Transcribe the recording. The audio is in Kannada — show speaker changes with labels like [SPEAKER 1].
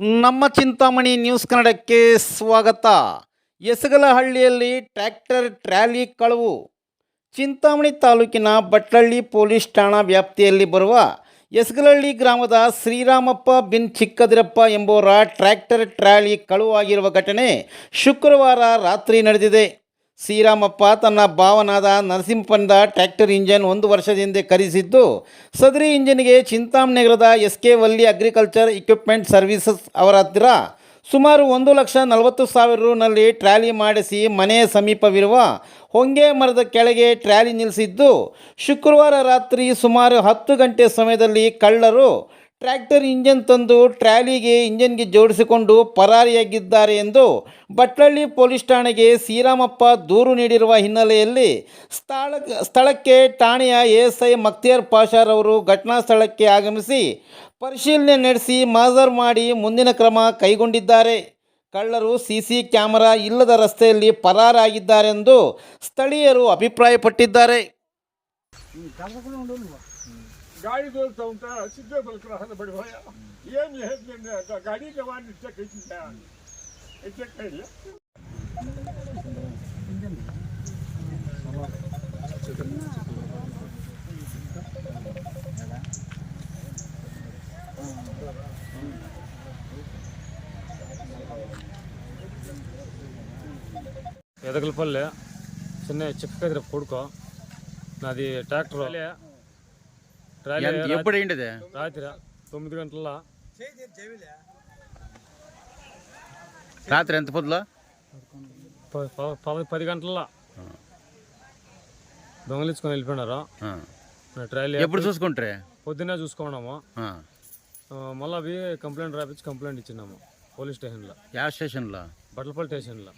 [SPEAKER 1] ನಮ್ಮ ಚಿಂತಾಮಣಿ ನ್ಯೂಸ್ ಕನ್ನಡಕ್ಕೆ ಸ್ವಾಗತ. ಎಸಗಲಹಳ್ಳಿಯಲ್ಲಿ ಟ್ರ್ಯಾಕ್ಟರ್ ಟ್ರ್ಯಾಲಿ ಕಳವು. ಚಿಂತಾಮಣಿ ತಾಲೂಕಿನ ಬಟ್ಲಳ್ಳಿ ಪೊಲೀಸ್ ಠಾಣಾ ವ್ಯಾಪ್ತಿಯಲ್ಲಿ ಬರುವ ಎಸಗಲಹಳ್ಳಿ ಗ್ರಾಮದ ಶ್ರೀರಾಮಪ್ಪ ಬಿನ್ ಚಿಕ್ಕದಿರಪ್ಪ ಎಂಬುವರ ಟ್ರ್ಯಾಕ್ಟರ್ ಟ್ರ್ಯಾಲಿ ಕಳುವಾಗಿರುವ ಘಟನೆ ಶುಕ್ರವಾರ ರಾತ್ರಿ ನಡೆದಿದೆ. ಶ್ರೀರಾಮಪ್ಪ ತನ್ನ ಭಾವನಾದ ನರಸಿಂಹಪ್ಪನದ ಟ್ರ್ಯಾಕ್ಟರ್ ಇಂಜನ್ ಒಂದು ವರ್ಷದ ಹಿಂದೆ ಖರೀದಿಸಿದ್ದು, ಸದರಿ ಇಂಜಿನ್ಗೆ ಚಿಂತಾಮಣೆಗರದ S K Valli agriculture equipment services ಅವರ ಹತ್ತಿರ ಸುಮಾರು ಒಂದು ಲಕ್ಷ ನಲವತ್ತು ಸಾವಿರ ರೂನಲ್ಲಿ ಟ್ರ್ಯಾಲಿ ಮಾಡಿಸಿ ಮನೆಯ ಸಮೀಪವಿರುವ ಹೊಂಗೆ ಮರದ ಕೆಳಗೆ ಟ್ರ್ಯಾಲಿ ನಿಲ್ಲಿಸಿದ್ದು, ಶುಕ್ರವಾರ ರಾತ್ರಿ ಸುಮಾರು ಹತ್ತು ಗಂಟೆ ಸಮಯದಲ್ಲಿ ಕಳ್ಳರು ಟ್ರ್ಯಾಕ್ಟರ್ ಇಂಜನ್ ತಂದು ಟ್ರ್ಯಾಲಿಗೆ ಇಂಜನ್ಗೆ ಜೋಡಿಸಿಕೊಂಡು ಪರಾರಿಯಾಗಿದ್ದಾರೆ ಎಂದು ಬಟ್ಲಳ್ಳಿ ಪೊಲೀಸ್ ಠಾಣೆಗೆ ಶ್ರೀರಾಮಪ್ಪ ದೂರು ನೀಡಿರುವ ಹಿನ್ನೆಲೆಯಲ್ಲಿ ಸ್ಥಳ, ಸ್ಥಳಕ್ಕೆ ಠಾಣೆಯ ಎಎಸ್ಐ ಮಕ್ತಿಯಾರ್ ಪಾಷಾರ್ ಅವರು ಘಟನಾ ಸ್ಥಳಕ್ಕೆ ಆಗಮಿಸಿ ಪರಿಶೀಲನೆ ನಡೆಸಿ ಮಾಜರ್ ಮಾಡಿ ಮುಂದಿನ ಕ್ರಮ ಕೈಗೊಂಡಿದ್ದಾರೆ. ಕಳ್ಳರು ಸಿಸಿ ಕ್ಯಾಮರಾ ಇಲ್ಲದ ರಸ್ತೆಯಲ್ಲಿ ಪರಾರಾಗಿದ್ದಾರೆಂದು ಸ್ಥಳೀಯರು ಅಭಿಪ್ರಾಯಪಟ್ಟಿದ್ದಾರೆ.
[SPEAKER 2] ಗಾಡಿ ದೋರ್ತಾ ಉಂಟ ಸಿದ್ಧ ಬಲಕರ ಹದ ಬಡವಾಯ ಏನು ಹೇಳ್ತೀನಿ ಗಾಡಿ ಗವಾನ್ ಇಷ್ಟ ಕೈಸಿದ್ದ ಇಷ್ಟ ಕೈಲ
[SPEAKER 3] ఎదగలపల్లె చిన్న చిక్కకదిర కొడుకో నాది ట్రాక్టర్
[SPEAKER 4] ఎప్పుడు ఏంటిది
[SPEAKER 3] రాత్రి తొమ్మిది గంటల.
[SPEAKER 4] రాత్రి ఎంత పొద్దులో?
[SPEAKER 3] పది గంటల. దొంగలించుకొని వెళ్ళిపోయినారు.
[SPEAKER 4] ఆ.
[SPEAKER 3] నా ట్రాలీ
[SPEAKER 4] ఎప్పుడు చూసుకుంటారే?
[SPEAKER 3] పొద్దున్నే చూసుకున్నాము. మళ్ళీ అవి కంప్లైంట్ రాపించి కంప్లైంట్ ఇచ్చినాము పోలీస్ స్టేషన్లో.
[SPEAKER 4] ಯಾವ స్టేషన్లో?
[SPEAKER 3] బట్టలపల్లి స్టేషన్లో.